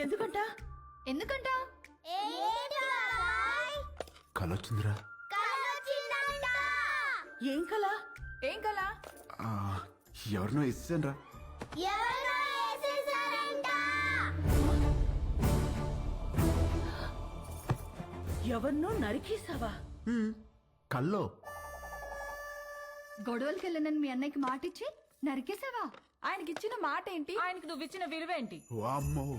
ఎందుకంట? ఎందుకంట? కలొచ్చిందిరా. ఏం కల? ఏం కలా? ఆ, ఎవరినో ఇస్తాను రా ఎవరినో నరికేసావా కల్లో. గొడవలకి వెళ్ళనని మీ అన్నయ్యకి మాటిచ్చి నరికేసావా ఆయనకి ఇచ్చిన మాట ఏంటి ఆయనకి నువ్వు ఇచ్చిన విలువేంటి? వామ్మో.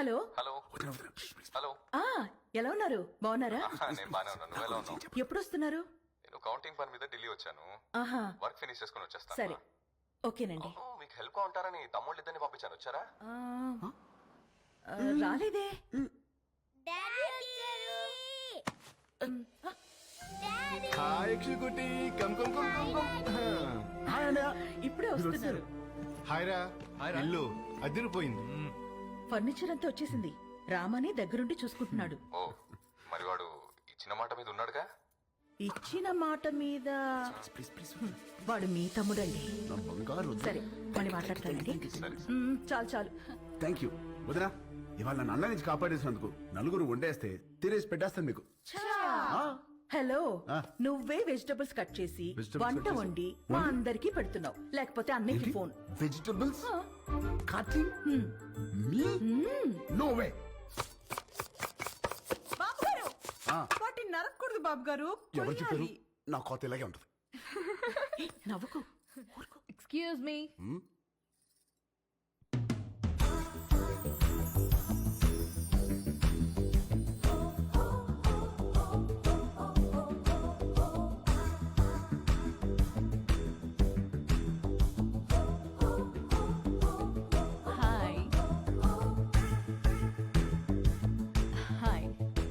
హలో? హలో. హలో. ఆ ఎలా ఉన్నారు? బాగున్నారా? నేను బానే ఉన్నాను. నువ్వు ఎలా ఉన్నావు? ఎప్పుడు వస్తున్నారు నేను కౌంటింగ్ పని మీద ఢిల్లీ వచ్చాను. ఆహా. వర్క్ ఫినిష్ చేసుకుని వచ్చేస్తాను. సరే. ఓకేనండి. అవును, మీకు హెల్ప్గా ఉంటారని తమ్ముళ్ళు ఇద్దరిని పంపించాను. వచ్చారా? ఆ, ఆ, రాలేదే. Hi యక్షికుటి come come come come come. Hi అన్నయ్య. ఇప్పుడే వస్తున్నారు. హాయ్ రా ఇల్లు అదిరిపోయింది ఫర్నిచర్ అంతా వచ్చేసింది. రామని దగ్గరుండి చూసుకుంటున్నాడు. ఓ మరి వాడు ఇచ్చిన మాట మీద ఉన్నాడుగా? ఇచ్చిన మాట మీద? వాడు మీ తమ్ముడండి. నా బంగారు సరే మళ్ళీ మాట్లాడతానండి. మ్మ్, చాలు చాలు. థ్యాంక్ యూ వదినా ఇవాళ నన్ను అన్న నుంచి కాపాడేసినందుకు నలుగురు వండేస్తే తినేసి పెట్టేస్తాను మీకు. హలో ఆ. నువ్వే వెజిటబుల్స్ కట్ చేసి Vegetables వంట cut చేసి- వండి మా అందరికి పెడుతున్నావు. లేకపోతే అన్నయ్యకి phone. Vegetables cutting me no way బాబు గారు ఆ. వాటిని నరకూడదు బాబు గారు ఎవరు చెప్పారు? కొయ్యాలి. నా కోత ఇలాగే ఉంటది. నవ్వుకు ఎక్స్క్యూజ్ మీ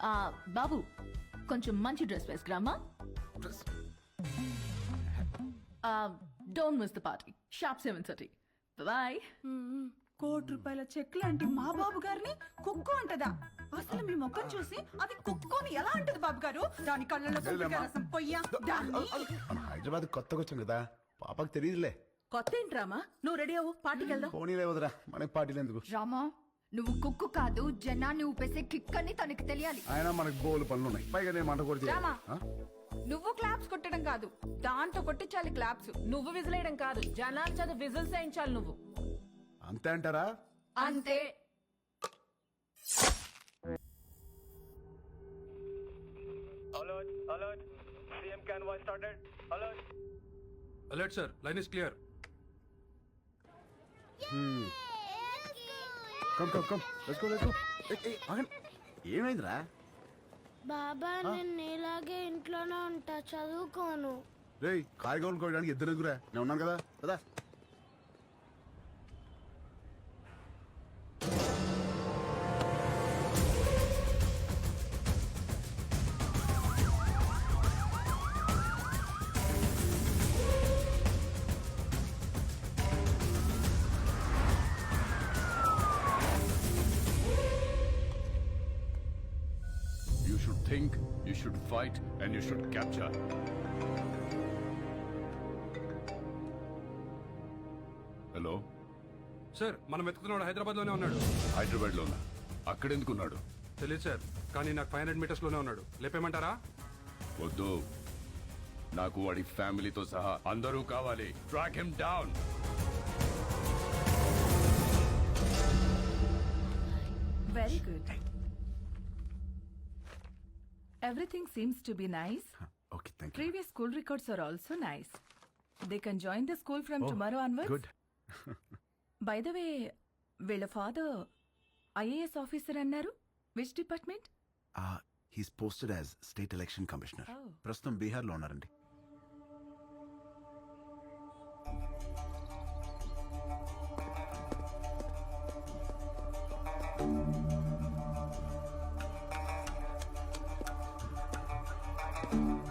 ఆ బాబు కొంచెం మంచి dress వేసుకురామా don't miss the party sharp seven thirty bye కోటి రూపాయల చెక్ లాంటి మా బాబు గారిని కుక్కు అంటదా? అసలు మీ ముఖం చూసి అది కుక్కుని ఎలా అంటది బాబు గారు? దాని కళ్ళలో రసం పొయ్యా? దాన్ని? మన హైదరాబాద్ కొత్తగా వచ్చాం కదా. పాపకు తెలియదులే. కొత్త ఏంట్రామా నువ్వు రెడీ అవ్వు పార్టీకి వెళ్దాం. పోనీలే వదరా మనకి పార్టీలు ఎందుకు? రామా నువ్వు కుక్కు కాదు జనాన్ని ఊపేసే కిక్ అని తనకి తెలియాలి. ఆయన మనకి బోలు పనులు ఉన్నాయి పైగా నేను మంట కొడితే రామా. నువ్వు క్లాప్స్ కొట్టడం కాదు దాంతో కొట్టించాలి క్లాప్స్. నువ్వు విజిలేయడం కాదు జనాలు చదువు విజిల్స్ వేయించాలి నువ్వు. అంతే అంటారా? అంతే. Alert, alert. CM convoy started. Alert. Alert sir line is clear come come come let's go let's go ఆగండి ఏమైందిరా? బాబా నేను నీలాగే ఇంట్లోనే ఉంటా చదువుకోను. రేయ్ కాయగూరలు కోయడానికి ఇద్దరు ఎదుగురా నేను ఉన్నాను కదా కదా You should think you should fight and you should capture hello sir మనం వెతుకుతున్నాడు హైదరాబాద్లోనే ఉన్నాడు. హైదరాబాద్ లోనా అక్కడెందుకున్నాడు? తెలియదు సార్ కానీ నాకు ఫైవ్ హండ్రెడ్ మీటర్స్లోనే ఉన్నాడు. లేపేమంటారా వద్దు. నాకు వాడి ఫ్యామిలీతో సహా అందరూ కావాలి. Track him down very good everything seems to be nice okay thank you previous school records are also nice they can join the school from tomorrow onwards good by the way వీళ్ళ father IAS officer అన్నారు? Which department he's posted as state election commissioner Oh. ప్రస్తుతం బీహార్లో ఉన్నారండి.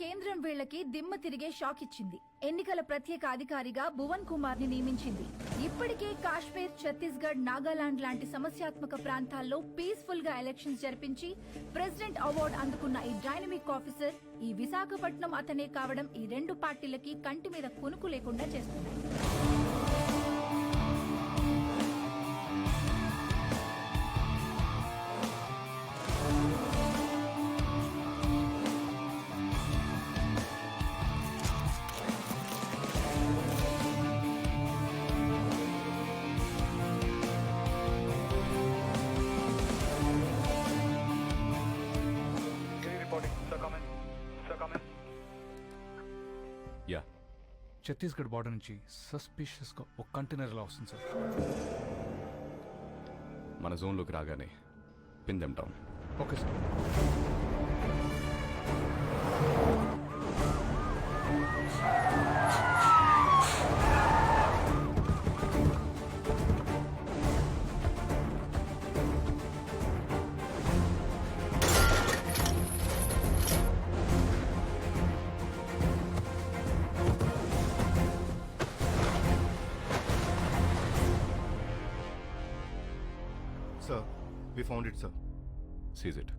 కేంద్రం వీళ్ళకి దిమ్మ తిరిగే shock ఇచ్చింది. ఎన్నికల ప్రత్యేక అధికారిగా భువన్ కుమార్ని నియమించింది. ఇప్పటికే కాశ్మీర్ ఛత్తీస్గఢ్ నాగాలాండ్ లాంటి సమస్యాత్మక ప్రాంతాల్లో పీస్ఫుల్గా ఎలక్షన్స్ జరిపించి ప్రెసిడెంట్ అవార్డు అందుకున్న ఈ డైనమిక్ ఆఫీసర్ ఈ విశాఖపట్నం అతనే కావడం ఈ రెండు పార్టీలకి కంటి మీద కునుకు లేకుండా చేస్తున్నాయి ఛత్తీస్గఢ్ బార్డర్ నుంచి సస్పిషియస్గా ఒక కంటైనర్ ఇలా వస్తుంది సార్? మన జోన్లోకి రాగానే pin them down. Okay sir sir. We found it, sir. Seize it.